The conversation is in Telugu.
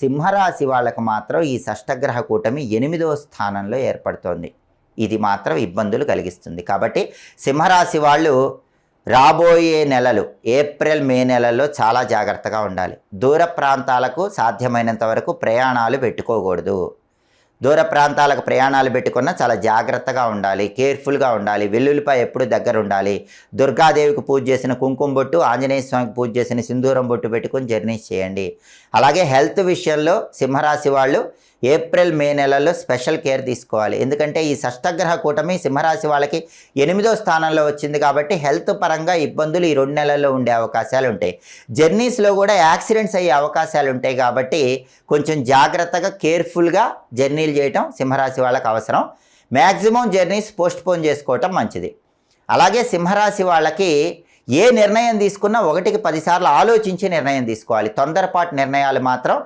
సింహరాశి వాళ్ళకు మాత్రం ఈ షష్టగ్రహ కూటమి ఎనిమిదవ స్థానంలో ఏర్పడుతోంది. ఇది మాత్రం ఇబ్బందులు కలిగిస్తుంది. కాబట్టి సింహరాశి వాళ్ళు రాబోయే నెలలు ఏప్రిల్ మే నెలల్లో చాలా జాగ్రత్తగా ఉండాలి. దూర ప్రాంతాలకు సాధ్యమైనంత వరకు ప్రయాణాలు పెట్టుకోకూడదు. దూర ప్రాంతాలకు ప్రయాణాలు పెట్టుకున్నా చాలా జాగ్రత్తగా ఉండాలి కేర్ఫుల్గా ఉండాలి వెల్లుల్లిపై ఎప్పుడు దగ్గర ఉండాలి. దుర్గాదేవికి పూజ చేసిన కుంకుమ బొట్టు ఆంజనేయ స్వామికి పూజ చేసిన సింధూరం బొట్టు పెట్టుకుని జర్నీస్ చేయండి. అలాగే హెల్త్ విషయంలో సింహరాశి వాళ్ళు ఏప్రిల్ మే నెలల్లో స్పెషల్ కేర్ తీసుకోవాలి. ఎందుకంటే ఈ షష్టగ్రహ కూటమి సింహరాశి వాళ్ళకి ఎనిమిదో స్థానంలో వచ్చింది కాబట్టి హెల్త్ పరంగా ఇబ్బందులు ఈ రెండు నెలల్లో ఉండే అవకాశాలు ఉంటాయి. జర్నీస్లో కూడా యాక్సిడెంట్స్ అయ్యే అవకాశాలు ఉంటాయి కాబట్టి కొంచెం జాగ్రత్తగా కేర్ఫుల్గా జర్నీలు చేయటం సింహరాశి వాళ్ళకి అవసరం. మ్యాక్సిమం జర్నీస్ పోస్ట్ పోన్ చేసుకోవటం మంచిది. అలాగే సింహరాశి వాళ్ళకి ఏ నిర్ణయం తీసుకున్నా ఒకటికి పదిసార్లు ఆలోచించి నిర్ణయం తీసుకోవాలి. తొందరపాటు నిర్ణయాలు మాత్రం